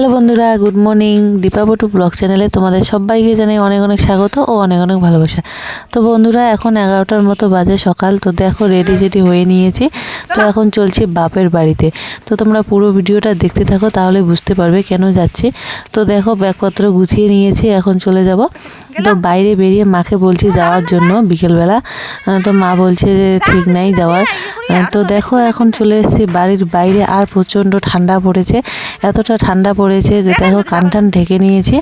Hello বন্ধুরা good morning দীপাবটু blog চ্যানেলে তোমাদের সবাইকে জানাই অনেক অনেক স্বাগত ও অনেক অনেক ভালোবাসা। তো বন্ধুরা, এখন এগারোটার মতো বাজে সকাল, তো দেখো রেডি সেডি হয়ে নিয়েছি। তো এখন চলছি বাপের বাড়িতে। তো তোমরা পুরো ভিডিওটা দেখতে থাকো, তাহলে বুঝতে পারবে কেন যাচ্ছি। তো দেখো ব্যাগপত্র গুছিয়ে নিয়েছি, এখন চলে যাব। তো বাইরে বেরিয়ে মাকে বলছি যাওয়ার জন্য বিকেলবেলা। তো মা বলছে যে ঠিক নাই যাওয়ার। তো দেখো এখন চলে এসেছি, বাড়ির বাইরে আর প্রচণ্ড ঠান্ডা পড়েছে। এতটা ঠান্ডা পড়েছে যে দেখো কান টান ঢেকে নিয়েছি।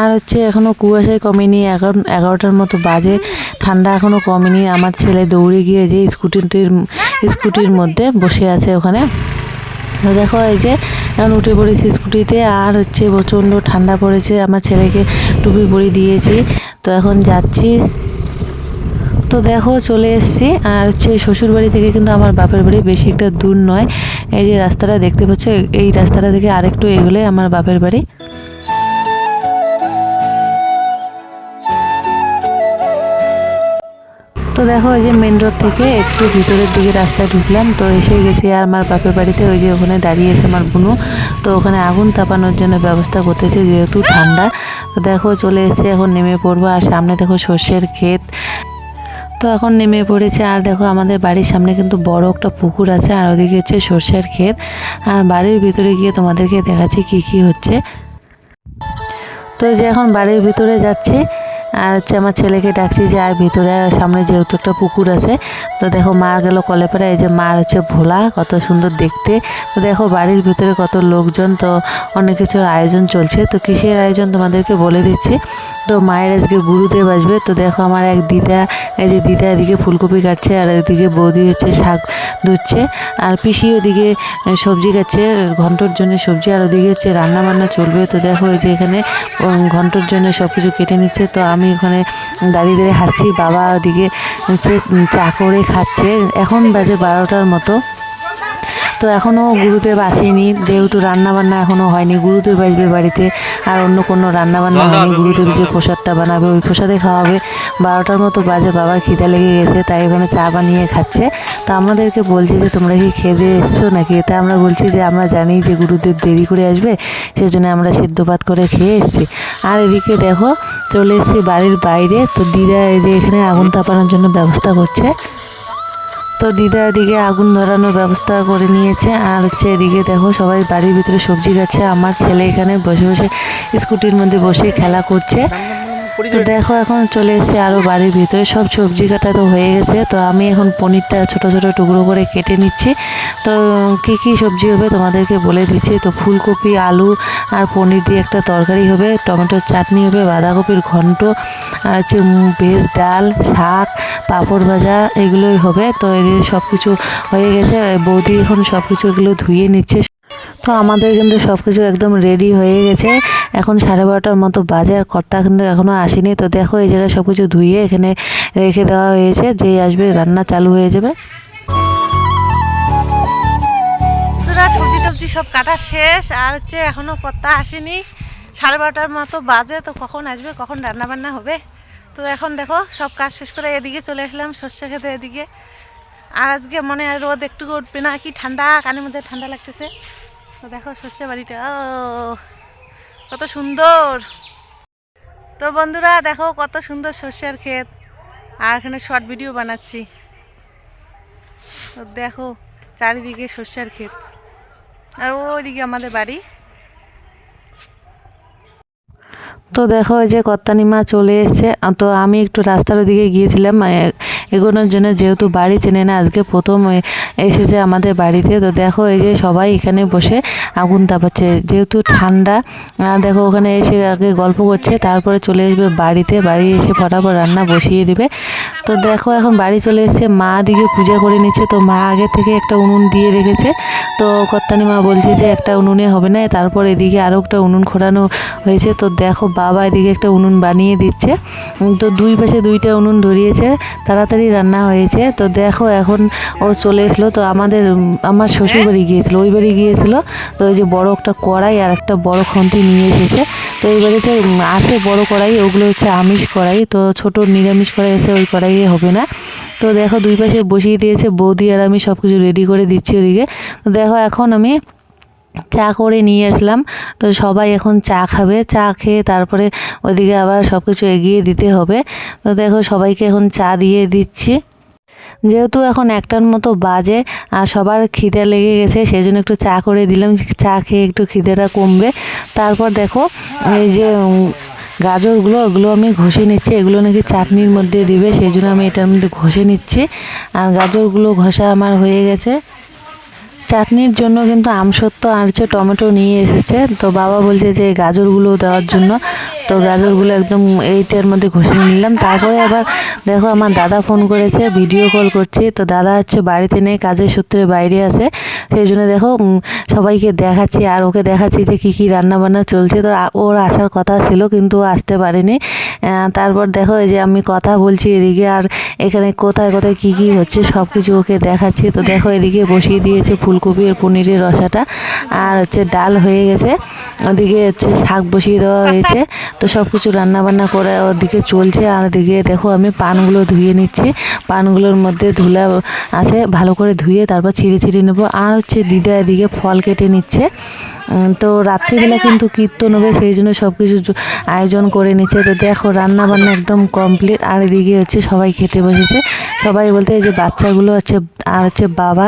আর হচ্ছে এখনও কুয়াশায় কমেনি, এখন এগারোটার মতো বাজে, ঠান্ডা এখনও কমেনি। আমার ছেলে দৌড়ে গিয়ে যে স্কুটিটির, স্কুটির মধ্যে বসে আছে ওখানে। তো দেখো এই যে, এখন উঠে পড়েছি স্কুটিতে, আর হচ্ছে প্রচণ্ড ঠান্ডা পড়েছে। আমার ছেলেকে টুপি পরি দিয়েছি। তো এখন যাচ্ছি। তো দেখো চলে এসেছি। আর হচ্ছে শ্বশুর বাড়ি থেকে কিন্তু আমার বাপের বাড়ি বেশি একটা দূর নয়। এই যে রাস্তাটা দেখতে পাচ্ছ, এই- রাস্তাটা থেকে আরেকটু এগোলে আমার বাপের বাড়ি। তো দেখো ওই যে মেন রোড থেকে একটু ভিতরের দিকে রাস্তায় ঢুকলাম। তো এসে গেছি আর আমার বাপের বাড়িতে, ওই যে ওখানে দাঁড়িয়েছে আমার বুনু। তো ওখানে আগুন তাপানোর জন্য ব্যবস্থা করতেছে, যেহেতু ঠান্ডা। তো দেখো চলে এসে এখন নেমে পড়ব। আর সামনে দেখো সর্ষের ক্ষেত। তো এখন নেমে পড়েছে, আর দেখো আমাদের বাড়ির সামনে কিন্তু বড় একটা পুকুর আছে, আর ওদিকে হচ্ছে সর্ষের ক্ষেত। আর বাড়ির ভিতরে গিয়ে তোমাদেরকে দেখাচ্ছি কি কি হচ্ছে। তো যে এখন বাড়ির ভিতরে যাচ্ছি, আর হচ্ছে আমার ছেলেকে ডাকছি যে আর ভিতরে, সামনে যেহেতু একটা পুকুর আছে। তো দেখো মা গেল কলে পাড়া এই যে মার হচ্ছে ভোলা, কত সুন্দর দেখতে। তো দেখো বাড়ির ভিতরে কত লোকজন, তো অনেক কিছুর আয়োজন চলছে। তো কিসের আয়োজন তোমাদেরকে বলে দিচ্ছি। তো মায়ের আজকে গুরুদেব আসবে। তো দেখো আমার এক দিদা, এই যে দিদা এদিকে ফুলকপি কাটছে আর এদিকে বৌদি হচ্ছে শাক ধুচ্ছে। আর পিসি ওদিকে সবজি কাটছে, ঘন্টর জন্য সবজি, আর ওদিকে হচ্ছে রান্না বান্না চলবে। তো দেখো এই যে এখানে ঘন্টর জন্য সব কিছু কেটে নিচ্ছে। তো আমি ওখানে দাঁড়িয়ে দাঁড়িয়ে হাসছি, বাবা ওদিকে হচ্ছে চা করে খাচ্ছে। এখন বাজে বারোটার মতো। তো এখনও গুরুদেব আসেনি যেহেতু রান্নাবান্না এখনও হয়নি। গুরুদেব আসবে বাড়িতে আর অন্য কোনো রান্নাবান্না হয়নি। গুরুদেব যে প্রসাদটা বানাবে ওই প্রসাদে খাওয়াবে। বারোটার মতো বাজে বাবার খিদা লেগে গেছে তাই এখানে চা বানিয়ে খাচ্ছে। তো আমাদেরকে বলছে যে তোমরা কি খেতে এসছো নাকি? তা আমরা বলছি যে আমরা জানি যে গুরুদেব দেরি করে আসবে সেজন্য আমরা সিদ্ধ ভাত করে খেয়ে এসেছি। আর এদিকে দেখো চলে এসেছি বাড়ির বাইরে। তো দিদা এই যে এখানে আগুন তাপানোর জন্য ব্যবস্থা করছে। তো দিদা এদিকে আগুন ধরানোর ব্যবস্থা করে নিয়েছে। আর হচ্ছে এদিকে দেখো সবাই বাড়ির ভিতরে সবজি গাছে আমার ছেলে এখানে বসে বসে স্কুটির মধ্যে বসে খেলা করছে। তো দেখো এখন চলে এসেছি আরও বাড়ির ভিতরে। সব সবজি কাটা তো হয়ে গেছে। তো আমি এখন পনিরটা ছোট ছোট টুকরো করে কেটে নিচ্ছি। তো কী কী সবজি হবে তোমাদেরকে বলে দিচ্ছি। তো ফুলকপি, আলু আর পনির দিয়ে একটা তরকারি হবে। টমেটোর চাটনি হবে, বাঁধাকপির ঘন্ট, আর হচ্ছে ভেজ ডাল, শাক পাঁপড় ভাজা এগুলোই হবে। তো এদিকে সব কিছু হয়ে গেছে, বৌদি এখন সব কিছু এগুলো ধুয়ে নিচ্ছে। তো আমাদের কিন্তু সব কিছু একদম রেডি হয়ে গেছে। এখন সাড়ে বারোটার মতো বাজে আর কর্তা কিন্তু এখনও আসেনি। তো দেখো এই জায়গায় সব কিছু ধুয়ে এখানে রেখে দেওয়া হয়েছে। যেই আসবে রান্না চালু হয়ে যাবে। সবজি টবজি সব কাটা শেষ। আর হচ্ছে এখনও কর্তা আসেনি। সাড়ে বারোটার মতো বাজে। তো কখন আসবে, কখন রান্না বান্না হবে? তো এখন দেখো, সব কাজ শেষ করে এদিকে চলে আসলাম, সর্ষে খেতে এদিকে। আর আজকে মনে হয় রোদ একটু উঠবে না, কি ঠান্ডা, কানের মধ্যে ঠান্ডা লাগতেছে। তো দেখো সর্ষে বাড়িটা, ও, কত সুন্দর। তো বন্ধুরা, দেখো কত সুন্দর সর্ষের ক্ষেত। আর এখানে শর্ট ভিডিও বানাচ্ছি। তো দেখো, চারিদিকে সর্ষের ক্ষেত। আর ওইদিকে আমাদের বাড়ি। তো দেখো যে কত্তানিমা চলে এসছে। তো আমি একটু রাস্তার ওদিকে গিয়েছিলাম এগোনোর জন্য যেহেতু বাড়ি চেনে না, আজকে প্রথম এসেছে আমাদের বাড়িতে। তো দেখো এই যে সবাই এখানে বসে আগুন তাপাচ্ছে, যেহেতু ঠান্ডা দেখো ওখানে এসে আগে গল্প করছে, তারপরে চলে আসবে বাড়িতে। বাড়ি এসে ফটাফট রান্না বসিয়ে দিবে। তো দেখো এখন বাড়ি চলে এসেছে। মা দিকে পূজা করে নিচ্ছে। তো মা আগে থেকে একটা উনুন দিয়ে রেখেছে। তো কত্তানি মা বলছে যে একটা উনুনে হবে না। তারপর এদিকে আরও একটা উনুন খোঁড়ানো হয়েছে। তো দেখো বাবা এদিকে একটা উনুন বানিয়ে দিচ্ছে। তো দুই পাশে দুইটা উনুন ধরিয়েছে। তাড়াতাড়ি রান্না হয়েছে। তো দেখো এখন ও চলে এসলো। তো আমাদের, আমার শ্বশুর বাড়ি গিয়েছিল। ওই বাড়ি গিয়েছিল। তো ওই যে বড় একটা কড়াই আর একটা বড় খন্তি নিয়ে এসেছে। তো এই বাড়িতে আছে বড় কড়াই, ওগুলো হচ্ছে আমিষ কড়াই। তো ছোট নিরামিষ কড়াই আছে, ওই কড়াইয়ে হবে না। তো দেখো দুই পাশে বসিয়ে দিয়েছে বৌদি আর আমি সব কিছু রেডি করে দিচ্ছি ওদিকে। তো দেখো এখন আমি চা করে নিয়ে আসলাম। তো সবাই এখন চা খাবে। চা খেয়ে তারপরে ওইদিকে আবার সব কিছু এগিয়ে দিতে হবে। তো দেখো সবাইকে এখন চা দিয়ে দিচ্ছি। যেহেতু এখন একটার মতো বাজে আর সবার খিদে লেগে গেছে সেই জন্য একটু চা করে দিলাম। চা খেয়ে একটু খিদেটা কমবে। তারপর দেখো, এই যে গাজরগুলো, ওগুলো আমি ঘষে নিচ্ছি। এগুলো নাকি চাটনির মধ্যে দিবে সেই জন্য আমি এটার মধ্যে ঘষে নিচ্ছি। আর গাজরগুলো ঘষা আমার হয়ে গেছে। চাটনির জন্য কিন্তু আমসত্ত্ব আর হচ্ছে টমেটো নিয়ে এসেছে। তো বাবা বলছে যে গাজরগুলো দেওয়ার জন্য তো গাজরগুলো একদম এইটার মধ্যে ঘষে নিলাম। তারপরে আবার দেখো আমার দাদা ফোন করেছে ভিডিও কল করছে। তো দাদা হচ্ছে বাড়িতে নেই, কাজের সূত্রে বাইরে আছে। সেই জন্য দেখো সবাইকে দেখাচ্ছি আর ওকে দেখাচ্ছি যে কী কী রান্না বান্না চলছে। তো ওর আসার কথা ছিল কিন্তু আসতে পারেনি। তারপর দেখো এই যে আমি কথা বলছি এদিকে আর এখানে কোথায় কোথায় কী কী হচ্ছে সব কিছু ওকে দেখাচ্ছি। তো দেখো এদিকে বসিয়ে দিয়েছে ফুলকপি আর পনিরের রসাটা। আর হচ্ছে ডাল হয়ে গেছে। ওদিকে হচ্ছে শাক বসিয়ে দেওয়া হয়েছে। তো সব কিছু রান্না বান্না করে ওদিকে চলছে, আর ওদিকে দেখো আমি পানগুলো ধুয়ে নিচ্ছি। পানগুলোর মধ্যে ধুলা আছে, ভালো করে ধুয়ে তারপর ছিঁড়ে ছিঁড়ে নেব। আর হচ্ছে দিদা এদিকে ফল কেটে নিচ্ছে। তো রাত্রিবেলা কিন্তু কীর্তন হবে, সেই জন্য সব কিছু আয়োজন করে নিচ্ছে। তো দেখো রান্না বান্না একদম কমপ্লিট, আর এদিকে হচ্ছে সবাই খেতে বসেছে। সবাই বলতে যে বাচ্চাগুলো হচ্ছে, আর হচ্ছে বাবা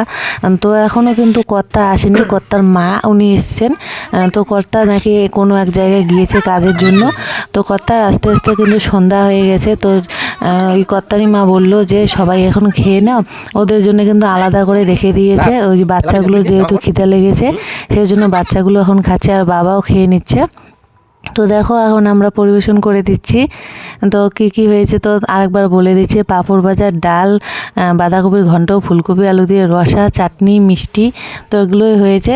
তো এখনও কিন্তু কর্তা আসেনি। কর্তার মা উনি এসছেন। তো কর্তা নাকি কোনো এক জায়গায় গিয়েছে কাজের জন্য। তো কর্তার আস্তে আস্তে কিন্তু সন্ধ্যা হয়ে গেছে। তো ওই কর্তারই মা বলল যে সবাই এখন খেয়ে নাও। ওদের জন্য কিন্তু আলাদা করে রেখে দিয়েছে। ওই যে বাচ্চাগুলো যেহেতু খিদে লেগেছে সেই জন্য বাচ্চাগুলো এখন খাচ্ছে আর বাবাও খেয়ে নিচ্ছে। তো দেখো এখন আমরা পরিবেশন করে দিচ্ছি। তো কি কি হয়েছে তো আরেকবার বলে দিচ্ছি। পাঁপড় ভাজা ডাল বাঁধাকপির ঘন্ট ফুলকপি আলু দিয়ে রসা চাটনি মিষ্টি তো এগুলোই হয়েছে।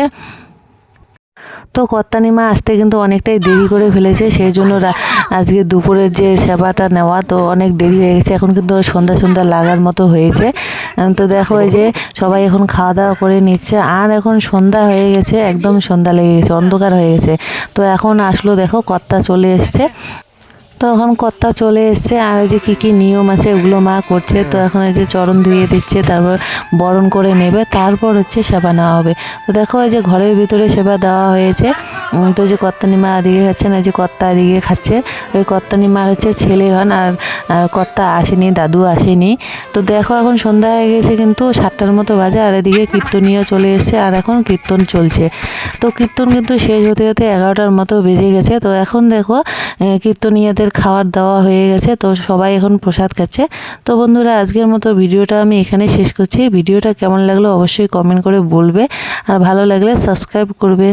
তো কর্তানিমা আসতে কিন্তু অনেকটাই দেরি করে ফেলেছে, সেই জন্য আজকে দুপুরের যে সেবাটা নেওয়া, তো অনেক দেরি হয়ে গেছে, এখন কিন্তু সন্ধ্যা সন্ধ্যা লাগার মতো হয়েছে। তো দেখো এই যে সবাই এখন খাওয়া দাওয়া করে নিচ্ছে, আর এখন সন্ধ্যা হয়ে গেছে, একদম সন্ধ্যা লেগে গেছে, অন্ধকার হয়ে গেছে। তো এখন আসলো, দেখো, কর্তা চলে এসছে। তো এখন কর্তা চলে এসছে, আর যে কী কী নিয়ম আছে ওগুলো মা করছে। তো এখন এই যে চরণ ধুয়ে দিচ্ছে, তারপর বরণ করে নেবে, তারপর হচ্ছে সেবা নেওয়া হবে। তো দেখো এই যে ঘরের ভিতরে সেবা দেওয়া হয়েছে। তো যে কর্তানি মা এদিকে খাচ্ছেন এই যে কর্তা এদিকে খাচ্ছে। ওই কর্তানিমার হচ্ছে ছেলে হন আর কর্তা আসেনি, দাদু আসেনি। তো দেখো এখন সন্ধ্যা হয়ে গেছে কিন্তু সাতটার মতো বাজে আর এদিকে কীর্তনীয় চলে এসছে আর এখন কীর্তন চলছে। তো কীর্তন কিন্তু শেষ হতে হতে এগারোটার মতো বেজে গেছে। তো এখন দেখো কীর্তনীয়দের খাবার দেওয়া হয়ে গেছে। তো সবাই এখন প্রসাদ খাচ্ছে। তো বন্ধুরা, আজকের মতো ভিডিওটা আমি এখানে শেষ করছি। ভিডিওটা কেমন লাগল অবশ্যই কমেন্ট করে বলবে। আর ভালো লাগলে সাবস্ক্রাইব করবে।